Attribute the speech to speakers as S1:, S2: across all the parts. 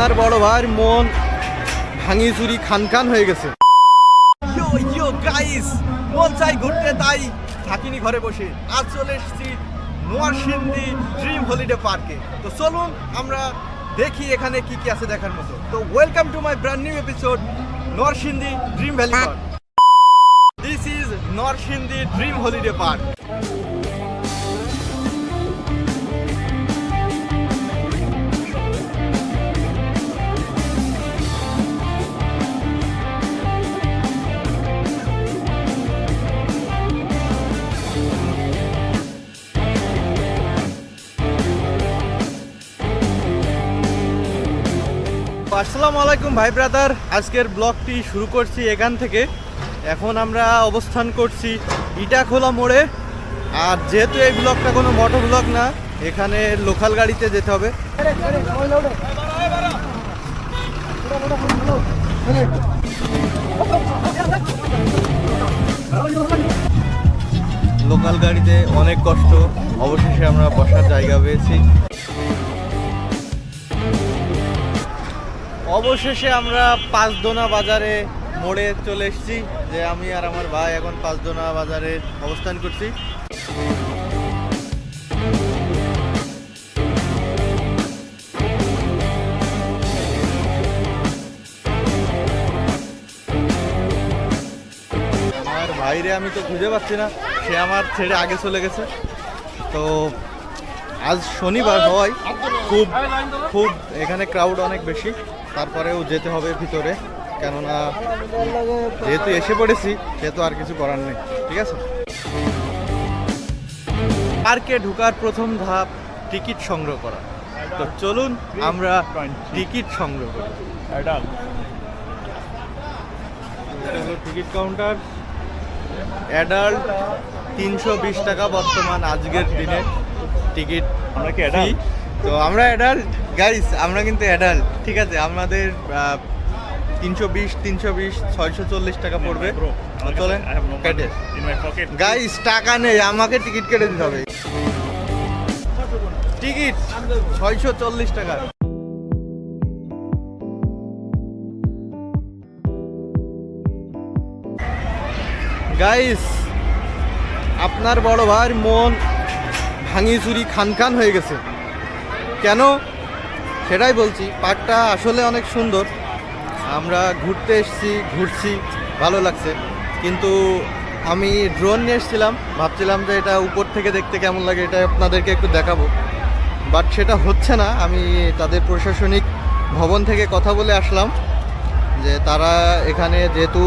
S1: আপনার বড় ভাইয়ের মন ভাঙি চুরি খান খান হয়ে গেছে। মন চাই ঘুরতে, তাই থাকিনি ঘরে বসে। আজ চলে এসেছি নোয়ারসিন্দি ড্রিম হলিডে পার্কে তো চলুন, আমরা দেখি এখানে কি কি আছে দেখার মতো। তো welcome to my brand new episode Narsingdi dream valley park this is Narsingdi dream holiday park আসসালামু আলাইকুম ভাই ব্রাদার। আজকের ব্লগটি শুরু করছি এখান থেকে। এখন আমরা অবস্থান করছি ইটাখোলা মোড়ে। আর যেহেতু এই ব্লগটা কোনো মোটর ব্লগ না, এখানে লোকাল গাড়িতে যেতে হবে। লোকাল গাড়িতে অনেক কষ্ট। অবশেষে আমরা বসার জায়গা পেয়েছি। অবশেষে আমরা পাঁচদোনা বাজারে মোড়ে চলে এসেছি, যে আমি আর আমার ভাই এখন পাঁচদোনা বাজারে অবস্থান করছি। আমার ভাইরে আমি তো খুঁজে পাচ্ছি না, সে আমার ছেড়ে আগে চলে গেছে। তো আজ শনিবার হওয়ায় খুব খুব এখানে ক্রাউড অনেক বেশি। তারপরেও যেতে হবে ভিতরে কেননা যেহেতু এসে পড়েছি সেহেতু আর কিছু করার নেই ঠিক আছে? পার্কে ঢোকার প্রথম ধাপ টিকিট সংগ্রহ করা। তো চলুন আমরা টিকিট সংগ্রহ করি। Ticket counter. অ্যাডাল্ট তিনশো বিশ টাকা বর্তমান আজকের দিনে টিকিট
S2: আমরা কি।
S1: তো আমরা অ্যাডাল্ট। গাইস আমরা কিন্তু অ্যাডাল্ট ঠিক আছে? আমাদের তিনশো বিশ তিনশো বিশ ছয়শো চল্লিশ টাকা পড়বে। চলেন কেটে. গাইস টাকা নেই আমাকে টিকিট কেটে দিতে হবে। টিকিট ছয়শো চল্লিশ টাকা। গাইস আপনার বড় ভাইয়ের মন ভাঙি চুরি খান খান হয়ে গেছে। কেন? সেটাই বলছি, পার্কটা আসলে অনেক সুন্দর। আমরা ঘুরতে এসেছি, ঘুরছি, ভালো লাগছে। কিন্তু আমি ড্রোন নিয়ে এসেছিলাম, ভাবছিলাম যে এটা উপর থেকে দেখতে কেমন লাগে, এটা আপনাদেরকে একটু দেখাবো। বাট সেটা হচ্ছে না, আমি তাদের প্রশাসনিক ভবন থেকে কথা বলে আসলাম, যে তারা এখানে যেহেতু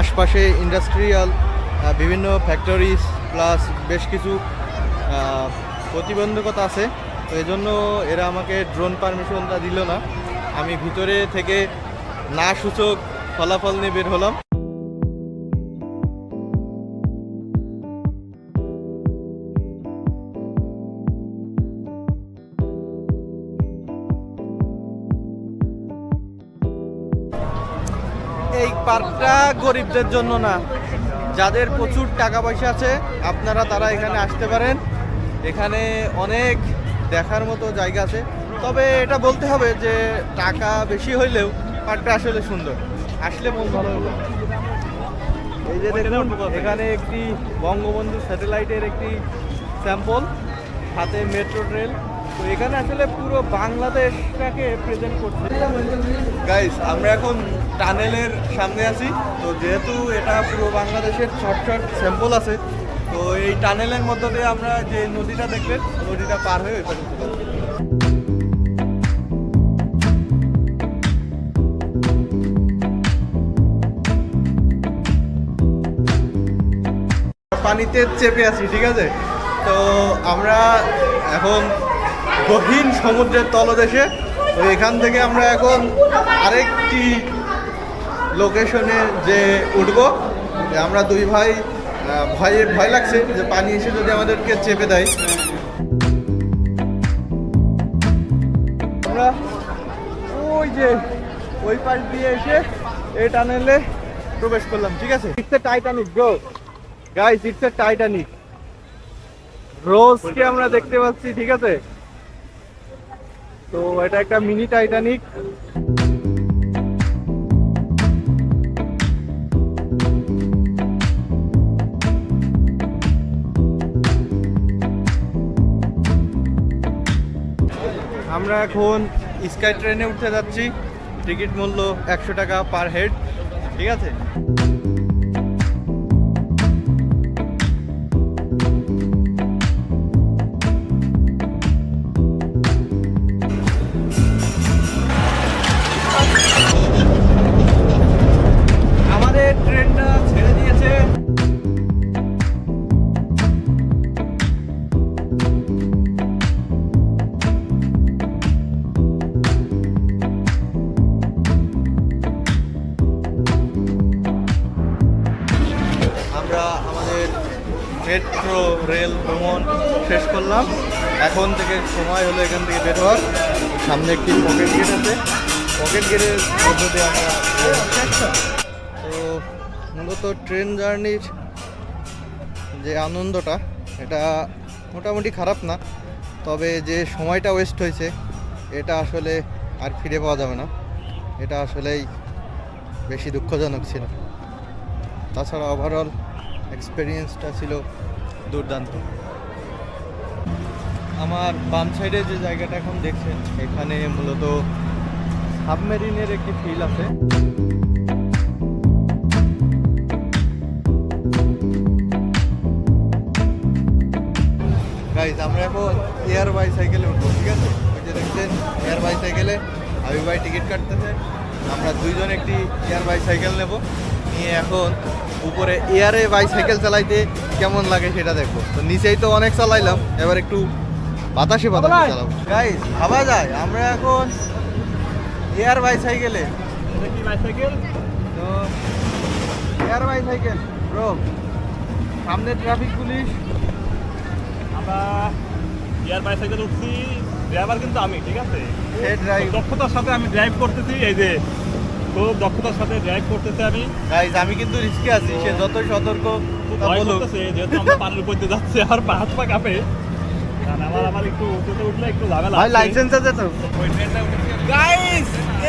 S1: আশপাশে ইন্ডাস্ট্রিয়াল বিভিন্ন ফ্যাক্টরিজ প্লাস বেশ কিছু প্রতিবন্ধকতা আছে তো এই জন্য এরা আমাকে ড্রোন পারমিশনটা দিল না। আমি ভিতরে থেকে না সূচক ফলাফল নিয়ে বের হলাম। এই পার্কটা গরিবদের জন্য না। যাদের প্রচুর টাকা পয়সা আছে, আপনারা তারা এখানে আসতে পারেন। এখানে অনেক দেখার মতো জায়গা আছে। তবে এটা বলতে হবে যে টাকা বেশি হইলেও পার্কটা আসলে সুন্দর। আসলে মন ভালো হবে এই যে দেখুন এখানে একটি বঙ্গবন্ধু স্যাটেলাইটের একটি স্যাম্পল সাথে মেট্রো ট্রেন তো এখানে আসলে পুরো বাংলাদেশটাকে প্রেজেন্ট করছে। গাইস আমরা এখন টানেলের সামনে আছি। তো যেহেতু এটা পুরো বাংলাদেশের শর্ট শর্ট স্যাম্পল আছে তো এই টানেলের মধ্য দিয়ে আমরা যে নদীটা দেখলেন, নদীটা পার হয়ে ওই পাশে পানিতে চেপে আছি, ঠিক আছে? তো আমরা এখন গহীন সমুদ্রের তলদেশে, তো এখান থেকে আমরা এখন আরেকটি লোকেশনে যে উঠব। আমরা দুই ভাই ভয়ে, ভয় লাগছে যে পানি এসে যদি আমাদেরকে চেপে দেয়। আমরা ওই যে ওই পাশ দিয়ে এসে এই টানেলে প্রবেশ করলাম, ঠিক আছে? It's a Titanic bro guys it's a Titanic রোজকে আমরা দেখতে পাচ্ছি, ঠিক আছে? তো এটা একটা মিনি টাইটানিক আমরা এখন স্কাই ট্রেনে উঠতে যাচ্ছি। টিকিট মূল্য একশো টাকা পার হেড। ঠিক আছে? মেট্রো, রেল, ভ্রমণ শেষ করলাম। এখন থেকে সময় হলো এখান থেকে বের হওয়ার। সামনে একটি পকেট গেট আছে। পকেট গেটের মধ্য দিয়ে আমরা তো মূলত ট্রেন জার্নির যে আনন্দটা, এটা মোটামুটি খারাপ না, তবে যে সময়টা ওয়েস্ট হয়েছে, এটা আসলে আর ফিরে পাওয়া যাবে না। এটা আসলেই বেশি দুঃখজনক ছিল। তাছাড়া ওভারঅল এক্সপিরিয়েন্সটা ছিল দুর্দান্ত। আমার বাম সাইডে যে জায়গাটা এখন দেখছেন, এখানে মূলত সাবমেরিনের একটি ফিল আছে। আমরা এখন এয়ার বাইসাইকেলে উঠবো, ঠিক আছে? ওই যে দেখছেন এয়ার বাইসাইকেলে আমি ভাই টিকিট কাটতেছে। আমরা দুইজন একটি এয়ার বাইসাইকেল নেব। নিয়ে এখন উপরে এয়ারে বাইসাইকেল চালাইতে কেমন লাগে সেটা দেখব। তো নিচেই তো অনেক চালাইলাম এবার একটু বাতাসে বাতাসে চালাবো। গাইজ ভাবা যায় আমরা এখন এয়ার বাইসাইকেলে তো এয়ার বাইসাইকেল ব্রো সামনে ট্রাফিক পুলিশ
S2: আমরা এয়ার বাইসাইকেল উঠছি ড্রাইভার কিন্তু আমি ঠিক আছে? দক্ষতার সাথে আমি ড্রাইভ করতেছি এই যে খুব দক্ষতার সাথে ড্রাইভ করতেছি আমি।
S1: গাইজ আমি কিন্তু রিস্কে আছি সে যতই সতর্ক
S2: ভয় করতেছে যেহেতু আমরা পানির উপর দিয়ে যাচ্ছে আর পা হাত পা কাঁপে। আমার আমার একটু উঁচুতে উঠলে একটু ঝামেলা
S1: ভাই লাইসেন্স আছে তো?
S2: ওই ট্রেনটা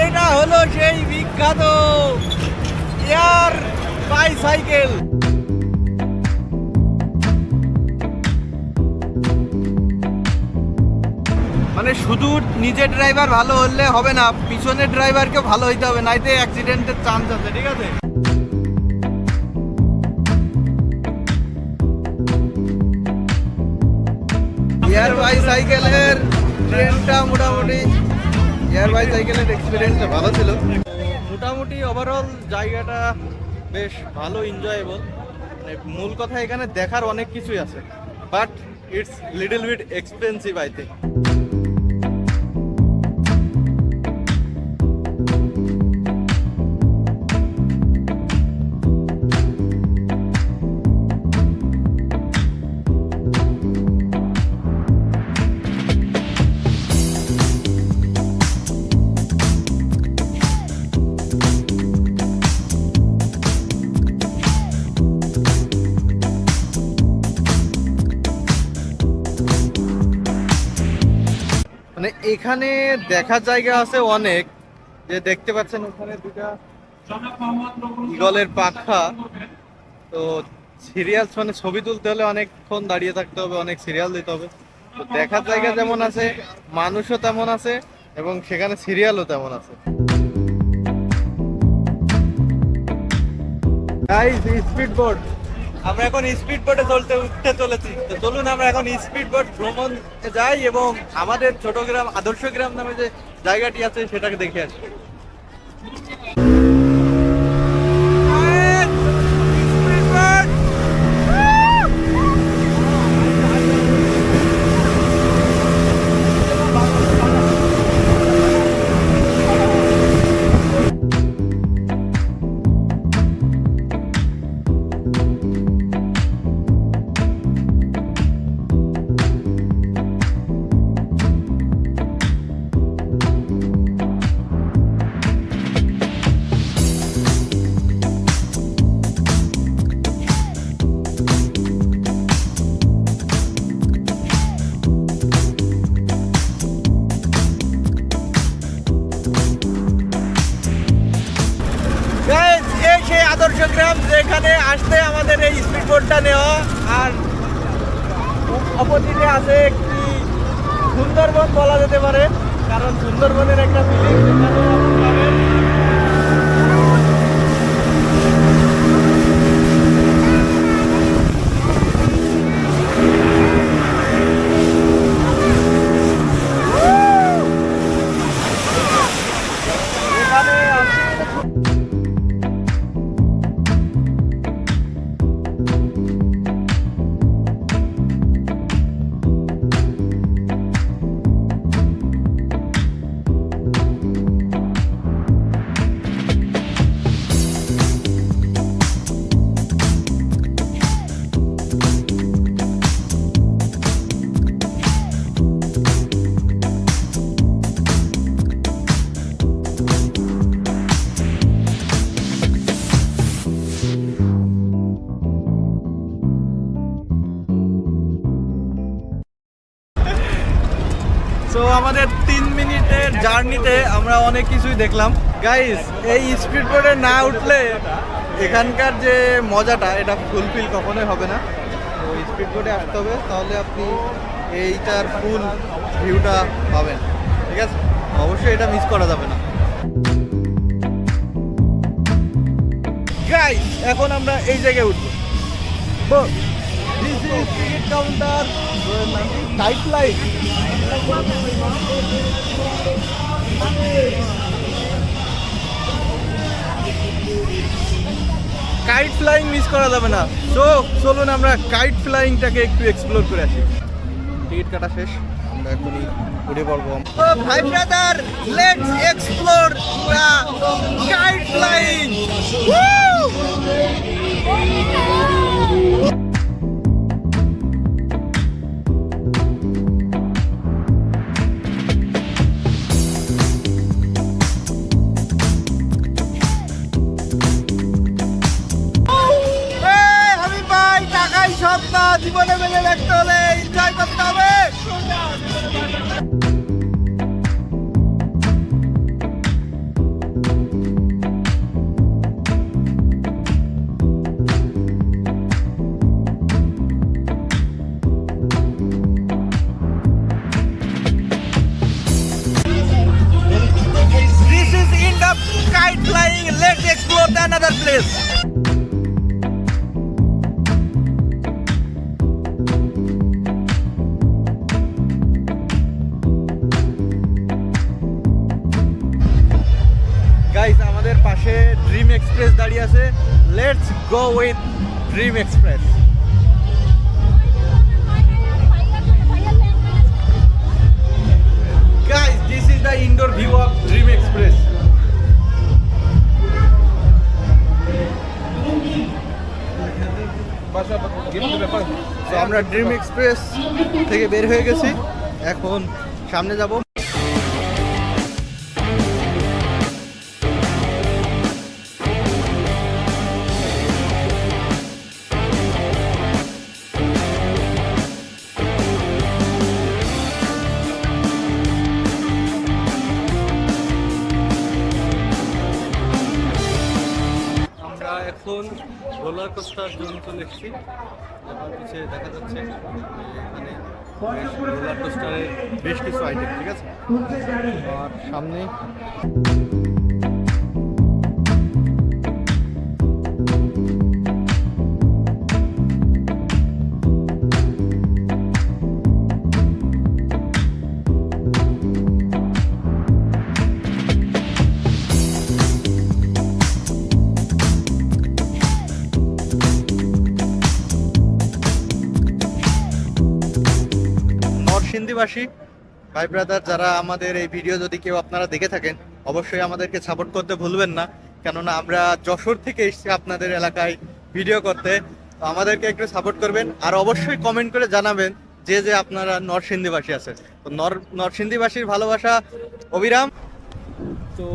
S1: এটা হলো সেই বিখ্যাত এয়ার বাইসাইকেল মানে শুধু নিজের ড্রাইভার ভালো হলে হবে না, পিছনের ড্রাইভারকে ভালো হইতে হবে, নাইতে অ্যাক্সিডেন্টের চান্স আছে, ঠিক আছে? এয়ার বাইসাইকেলের ট্রেনটা মোটামুটি এয়ার বাইসাইকেলের এক্সপিরিয়েন্সটা ভালো ছিল। মোটামুটি ওভারঅল জায়গাটা বেশ ভালো এনজয়েবল মানে মূল কথা এখানে দেখার অনেক কিছুই আছে but it's little bit expensive I think এখানে দেখার জায়গা আছে অনেক। যে দেখতে পাচ্ছেন ওখানে দুটা পাখা। তো সিরিয়াল মানে ছবি তুলতে হলে অনেকক্ষণ দাঁড়িয়ে থাকতে হবে, অনেক সিরিয়াল দিতে হবে। তো দেখার জায়গা যেমন আছে, মানুষও তেমন আছে এবং সেখানে সিরিয়ালও তেমন আছে। স্পিড বোট আমরা এখন স্পিড বোটে চলতে, উঠতে চলেছি। তো চলুন, আমরা এখন স্পিড বোট ভ্রমণ যাই এবং আমাদের ছোট গ্রাম, আদর্শ গ্রাম নামে যে জায়গাটি আছে, সেটাকে দেখে আসি। প্রোগ্রাম যেখানে আসতে আমাদের এই স্পিড বোর্ডটা নেওয়া আর অপোজিটে আছে একটি সুন্দরবন বলা যেতে পারে, কারণ সুন্দরবনের একটা ফিলিং আমরা অনেক কিছুই দেখলাম। গাইস এই স্পিড বোর্ডে না উঠলে এখানকার যে মজাটা, এটা ফুলফিল কখনোই হবে না। তো স্পিড বোর্ডে আসতে হবে, তাহলে আপনি এইটার ফুল ভিউটা পাবেন। ঠিক আছে? অবশ্যই এটা মিস করা যাবে না। গাইস এখন আমরা এই জায়গায় উঠবো। Counter tight light kite flying miss করা যাবে না। সো চলুন আমরা কাইট ফ্লাইংটাকে একটু এক্সপ্লোর করে আসি। টিকিট কাটা শেষ। আমরা এখনই উঠে পড়ব। ভাই brother let's explore kite flying জীবনে মেলে রাখতে হলে এনজয় করতে হবে। Let's go with dream express guys this is the indoor view of dream express তো আমরা ড্রিম এক্সপ্রেস থেকে বের হয়ে গেছি। এখন সামনে যাব। এখন রোলার কোস্টার জন্য চলে এসেছি আমার পিছে দেখা যাচ্ছে এখানে রোলার কোস্টারের বেশ কিছু আইটেম ঠিক আছে? আর সামনে নরসিংদীবাসী ভাই ব্রাদার যারা আমাদের এই ভিডিও যদি কেউ আপনারা দেখে থাকেন, অবশ্যই আমাদেরকে সাপোর্ট করতে ভুলবেন না। কেননা আমরা যশোর থেকে এসেছি আপনাদের এলাকায় ভিডিও করতে। তো আমাদেরকে একটু সাপোর্ট করবেন আর অবশ্যই কমেন্ট করে জানাবেন যে যে আপনারা নরসিংদীবাসী আছে তো নর, নরসিংদীবাসীর ভালোবাসা, অবিরাম। তো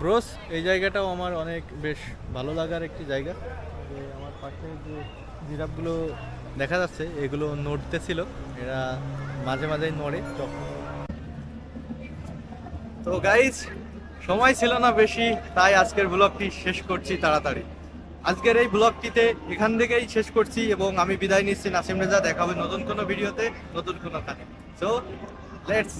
S1: ব্রোস এই জায়গাটাও আমার অনেক বেশ ভালো লাগার একটি জায়গা। আমার পাশে যে জিরাফগুলো দেখা যাচ্ছে, এগুলো নড়তে ছিল, এরা মাঝে মাঝেই নড়ে তো গাইজ সময় ছিল না বেশি, তাই আজকের ব্লগটি শেষ করছি তাড়াতাড়ি। আজকের এই ব্লগটিতে এখান থেকেই শেষ করছি এবং আমি বিদায় নিচ্ছি নাসিম রেজা, দেখা হবে নতুন কোনো ভিডিওতে, নতুন কোনো কানে সো লেটস